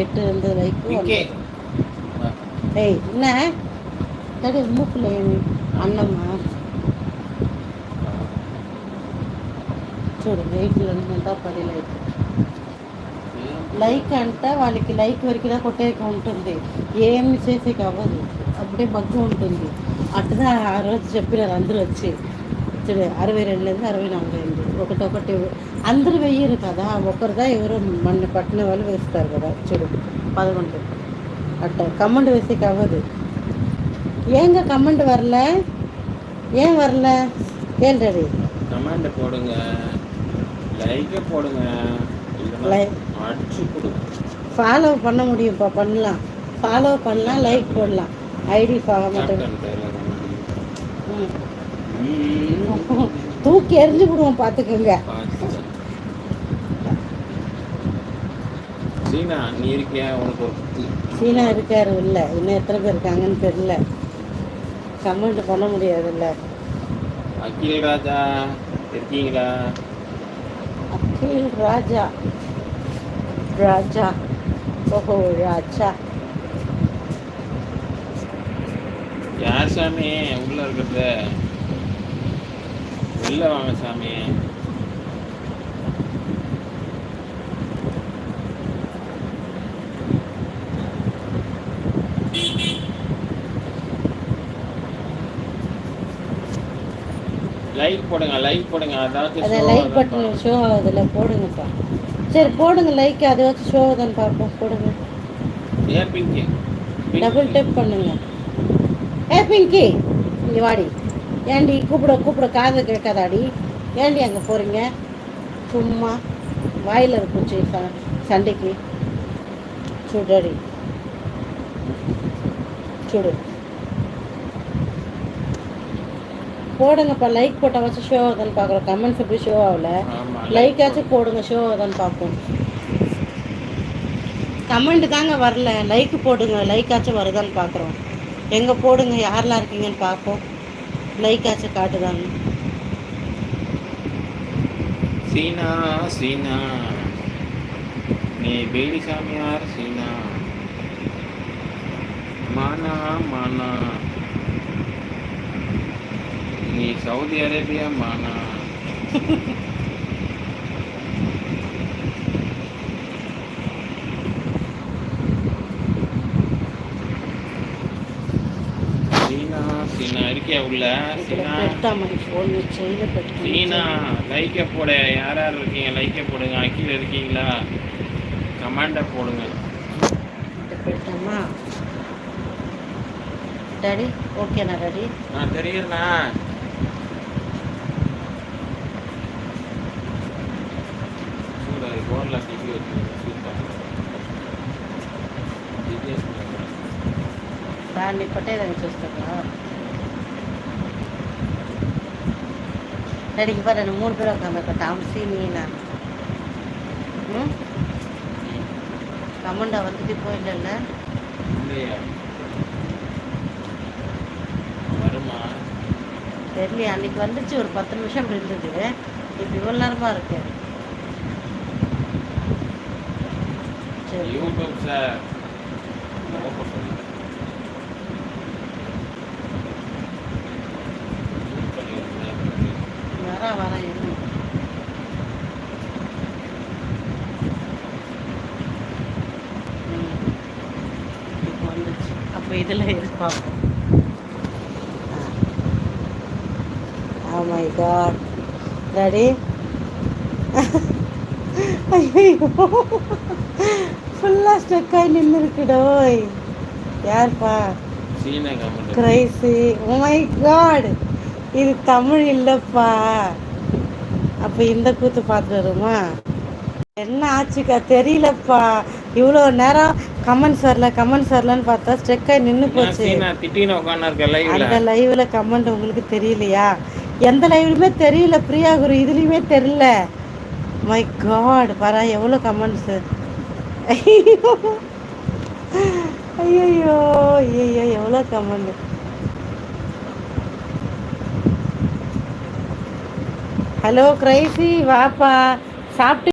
எட்டு இருந்து லைக்கு இங்கே ஏய் என்ன தடி மூக்கில் అన్నమ్మా చూడు వెయిట్లు అంతా పది లైక్ లైక్ అంటే వాళ్ళకి లైక్ వరకు కొట్టేక ఉంటుంది ఏమి చేసేకి అవ్వదు అప్పుడే బగ్గు ఉంటుంది అట్లా ఆ రోజు చెప్పినారు అందరూ వచ్చి చూడు అరవై రెండు లేదు అరవై నాలుగు అయింది ఒకటొకటి అందరూ వెయ్యరు కదా ఒకరిదా ఎవరో మన పట్టిన వాళ్ళు వేస్తారు కదా చూడు పదకొండు అట్ట కమ్మండి వేసేకి అవ్వదు ஏங்க கமெண்ட் வரல ஏன் வரல கேள்வி கமெண்ட் போடுங்க லைக் போடுங்க இல்லைன்னா Like. அடிச்சு கொடுங்க ஃபாலோ பண்ண முடியும்ப்பா பண்ணலாம் ஃபாலோ பண்ணலாம் லைக் போடலாம் ஐடி ஃபாலோ மட்டும் கேப்டன் பேர்ல ம். ம். தூக்கி எறிஞ்சு விடுவோம் பார்த்துக்கோங்க சீனா நீ இருக்கியா? உனக்கு ஒரு. சீனா இருக்காரு இல்லை. இன்னும் எத்தனை பேர் இருக்காங்கன்னு தெரியல. கமெண்ட் பண்ண முடியாதுல்ல. அகில் ராஜா இருக்கீங்களா? அகில் ராஜா. ராஜா. ஓஹோ ராஜா. யார் சாமி? உள்ள இருக்கிறது. உள்ள வாங்க சாமி. லைக் போடுங்க லைக் போடுங்க அதாவது லைக் பட்டன். ஷோ ஆகுதுல போடுங்கப்பா. சரி போடுங்க லைக் அதை வச்சு ஷோ ஆகுதான்னு பார்ப்போம் போடுங்க. ஏன் பிங்கி டபுள் டேப் பண்ணுங்க. ஏ பிங்கி இங்கே வாடி. ஏண்டி கூப்பிட கூப்பிட காது கேட்காதாடி. ஏண்டி அங்கே போகிறீங்க சும்மா வாயில் இருக்குச்சு ச- சண்டைக்கு. சுடடி சுடு. போடுங்கப்பா லைக் போட்டால் வச்சு ஷோ ஆகுதான்னு பார்க்குறோம் கமெண்ட்ஸ் எப்படி ஷோ ஆகல? லைக்காச்சும் போடுங்க ஷோ ஆகுதான்னு பார்ப்போம். கமெண்ட் தாங்க வரல. லைக் போடுங்க லைக்காச்சும் வருதான்னு பார்க்குறோம். எங்கே போடுங்க யாரெல்லாம் இருக்கீங்கன்னு பார்ப்போம். லைக்காச்சும் காட்டுதாங்க சீனா சீனா. நீ பேடி சாமியார் சீனா. மானா மானா நீ சவுதி அரேபியா மானா சீனா சீனா இருக்கியா உள்ள? சீனா. சீனா லைக்கை போட. யார் யார் இருக்கீங்க லைக்கை போடுங்க. அக்கீழ இருக்கீங்களா? கமாண்டை போடுங்க. பெட்டமா ஓகேண்ணா டாடி நான் தெரியுறேண்ணா దాన్ని పట్టేదాన్ని చూస్తావా డాడీకి పా నేను మూడు పేరు ఒక టామ్సీ నీనా கமண்டா வந்துட்டு போயிடல இல்லையா வருமா தெரியல அன்னைக்கு வந்துச்சு ஒரு பத்து நிமிஷம் இப்படி இருந்தது இப்போ இவ்வளோ நேரமா இருக்கு சரி யூடியூப் சார் ஓப்பன் வரேன் வரேன் இப்போ வந்துச்சு அப்போ இதில் இருப்பாங்க ஐயோ ஃபுல்லாக ஸ்டக் ஆகி நின்று யார்ப்பா சீனா கிரைசி மை காட் இது தமிழ் இல்லைப்பா. அப்போ இந்த கூத்து பார்த்துட்டு வருமா என்ன ஆச்சுக்கா? தெரியலப்பா. இவ்வளோ நேரம் கமெண்ட்ஸ் வரல கமெண்ட்ஸ் வரலன்னு பார்த்தா ஸ்ட்ரெக்காக நின்று போச்சு. அந்த லைவ்ல கமெண்ட் உங்களுக்கு தெரியலையா? எந்த லைவ்லையுமே தெரியல பிரியா குரு. இதுலேயுமே தெரியல. மை காட் பாரா எவ்வளோ கமெண்ட்ஸு ஐயோ. ஐயோ ஐயோ எவ்வளோ கமெண்ட் ஹலோ கிரைசி வாப்பா. சாப்பிட்டு